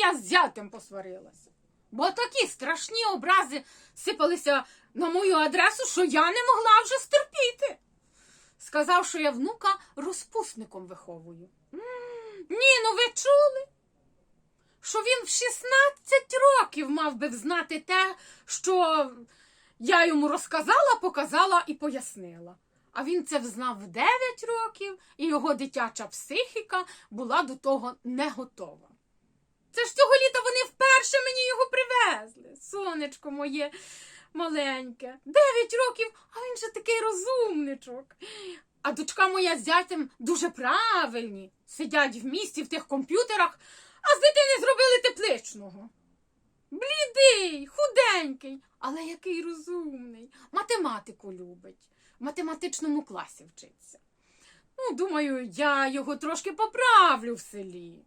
я з зятем посварилася. Бо такі страшні образи сипалися на мою адресу, що я не могла вже стерпіти. Сказав, що я внука розпусником виховую. Ні, ну ви чули? Що він в 16 років мав би взнати те, що я йому розказала, показала і пояснила. А він це взнав в 9 років, і його дитяча психіка була до того не готова. Це ж цього літа вони вперше мені його привезли. Сонечко моє маленьке. Дев'ять років, а він же такий розумничок. А дочка моя з зятем дуже правильні. Сидять в місті в тих комп'ютерах, а з дитини зробили тепличного. Блідий, худенький, але який розумний. Математику любить. В математичному класі вчиться. Ну, думаю, я його трошки поправлю в селі.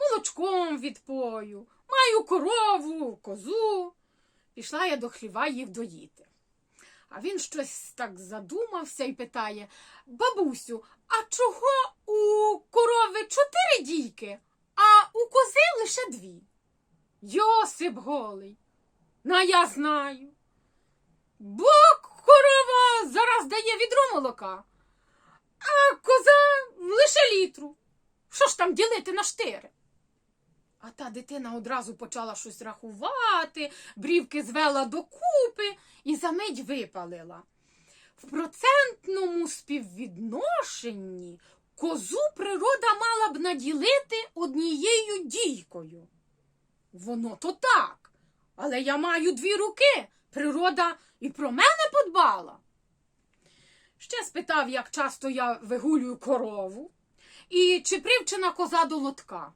Молочком відпою, маю корову, козу. Пішла я до хліва їх доїти. А він щось так задумався і питає: Бабусю, а чого у корови чотири дійки, а у кози лише дві? Йосип голий. На я знаю. Бо корова зараз дає відро молока, а коза лише літру. Що ж там ділити на штири? А та дитина одразу почала щось рахувати, брівки звела докупи і за мить випалила. В процентному співвідношенні козу природа мала б наділити однією дійкою. Воно то так, але я маю дві руки. Природа і про мене подбала. Ще спитав, як часто я вигулюю корову, і чи привчена коза до лотка.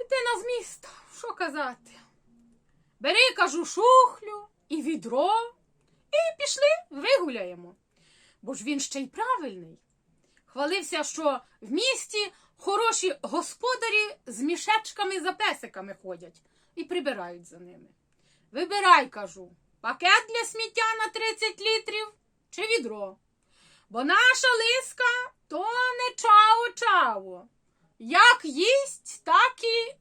Дитина з міста, що казати? Бери, кажу, шухлю і відро, і пішли, вигуляємо. Бо ж він ще й правильний. Хвалився, що в місті хороші господарі з мішечками за песиками ходять і прибирають за ними. Вибирай, кажу, пакет для сміття на 30 літрів чи відро. Бо наша лиска то не чао-чао. Як їсть, так і.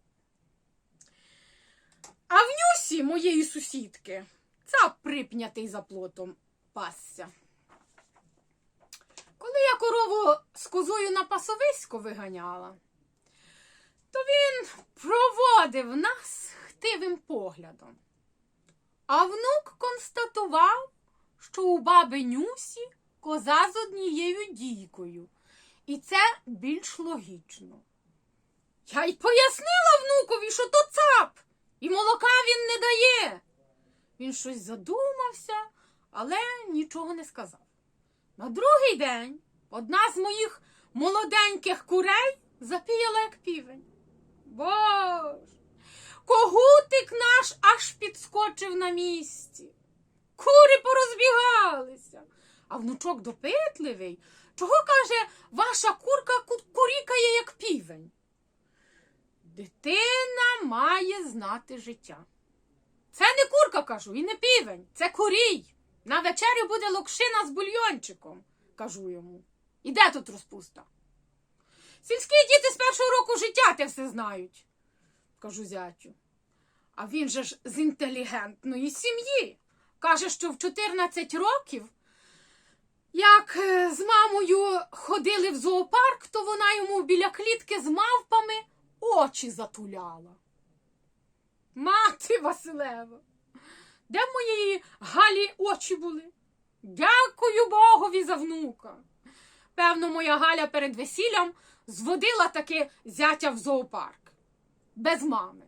А в нюсі моєї сусідки цап припнятий за плотом пасся. Коли я корову з козою на пасовисько виганяла, то він проводив нас хтивим поглядом. А внук констатував, що у баби Нюсі коза з однією дійкою, і це більш логічно. Я й пояснила внукові, що то цап, і молока він не дає. Він щось задумався, але нічого не сказав. На другий день одна з моїх молоденьких курей запіяла, як півень. Боже, когутик наш аж підскочив на місці. Кури порозбігалися. А внучок допитливий, чого каже, ваша курка курікає, як півень? Дитина має знати життя. Це не курка, кажу, і не півень, це курій. На вечерю буде локшина з бульйончиком, кажу йому. І де тут розпуста? Сільські діти з першого року життя те все знають, кажу зятю. А він же ж з інтелігентної сім'ї. Каже, що в 14 років, як е, з мамою ходили в зоопарк, то вона йому біля клітки з мавпами очі затуляла. Мати Василева, де в моєї Галі очі були? Дякую Богові за внука. Певно, моя Галя перед весіллям зводила таки зятя в зоопарк. Без мами.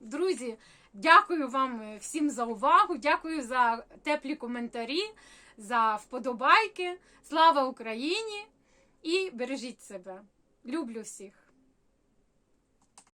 Друзі, дякую вам всім за увагу, дякую за теплі коментарі, за вподобайки. Слава Україні і бережіть себе. Люблю всіх.